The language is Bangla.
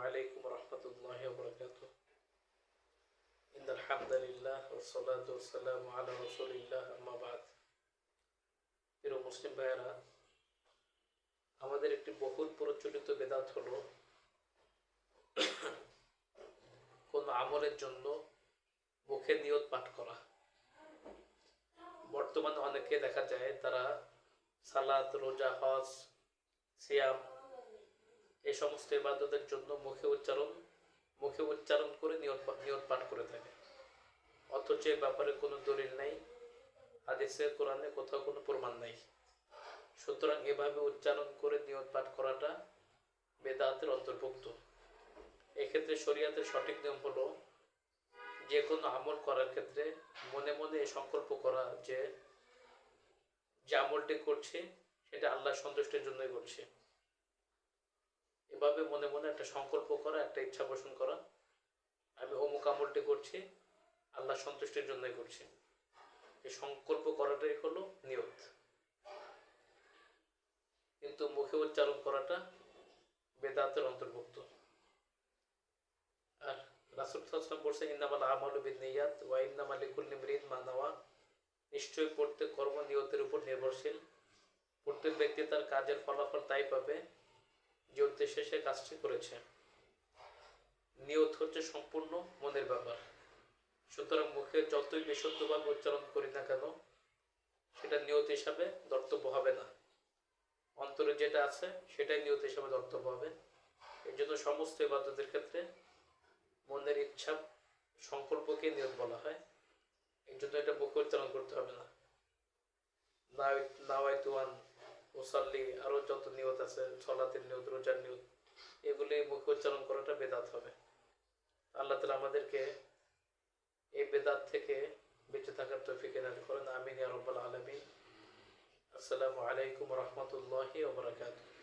عليكم ورحمة الله وبركاته إن الحمد لله والصلاة والسلام على رسول الله أما بعد প্রিয় মুসলিম ভাইয়েরা আমাদের একটি বহুল প্রচলিত বেদাত হলো কোন আমলের জন্য মুখে নিয়ত পাঠ করা বর্তমানে অনেকে দেখা যায় তারা সালাত রোজা হজ সিয়াম এই সমস্ত ইবাদতের জন্য মুখে উচ্চারণ মুখে উচ্চারণ করে নিয়ত নিয়ত পাঠ করে থাকে। অথচ এ ব্যাপারে কোনো দলিল নাই, হাদিসে, কোরআনে কোথাও কোনো প্রমাণ নাই। সুতরাং এভাবে উচ্চারণ করে নিয়ত পাঠ করাটা বেদাতের অন্তর্ভুক্ত। এক্ষেত্রে শরিয়াতের সঠিক নিয়ম হলো, যে কোনো আমল করার ক্ষেত্রে মনে মনে সংকল্প করা যে যে আমলটি করছে, সেটা আল্লাহ সন্তুষ্টের জন্যই করছে। এভাবে মনে মনে একটা সংকল্প করা, একটা ইচ্ছা পোষণ করা। আমি অমুক আমলটি করছি, আল্লাহ সন্তুষ্টির জন্যই করছি। এই সংকল্প করাটাই হলো নিয়ত। কিন্তু মুখে উচ্চারণ করাটা বেদাতের অন্তর্ভুক্ত। আর রাসুল সাল্লাম বলছে ইন্নামাল আমালু বিনিয়াত ওয়া ইন্নামা লিকুল্লি ইমরিন মা নাওয়া। নিশ্চয়ই প্রত্যেক কর্ম নিয়তের উপর নির্ভরশীল। প্রত্যেক ব্যক্তি তার কাজের ফলাফল তাই পাবে। যে উদ্দেশ্যে কাজটি করেছে। নিয়ত হচ্ছে সম্পূর্ণ মনের ব্যাপার। সুতরাং মুখে যতই বিশুদ্ধভাবে উচ্চারণ করি না কেন, সেটা নিয়ত হিসাবে ধর্তব্য হবে না। অন্তরে যেটা আছে, সেটাই নিয়ত হিসাবে ধর্তব্য হবে। এই জন্য সমস্ত ইবাদতের ক্ষেত্রে মনের ইচ্ছা সংকল্পকে নিয়ত বলা হয়। এই জন্য এটা মুখে উচ্চারণ করতে হবে না। মুসাল্লি, আরও যত নিয়ত আছে, সলাতের নিয়ত, রোজার নিয়ত, এগুলি মুখে উচ্চারণ করাটা বেদাত হবে। আল্লাহ তালা আমাদেরকে এই বেদাত থেকে বেঁচে থাকার তৌফিক দান করেন। আমিন রব্বাল আলামিন। আসসালামু আলাইকুম রহমতুল্লাহি ওবরাকাতুহ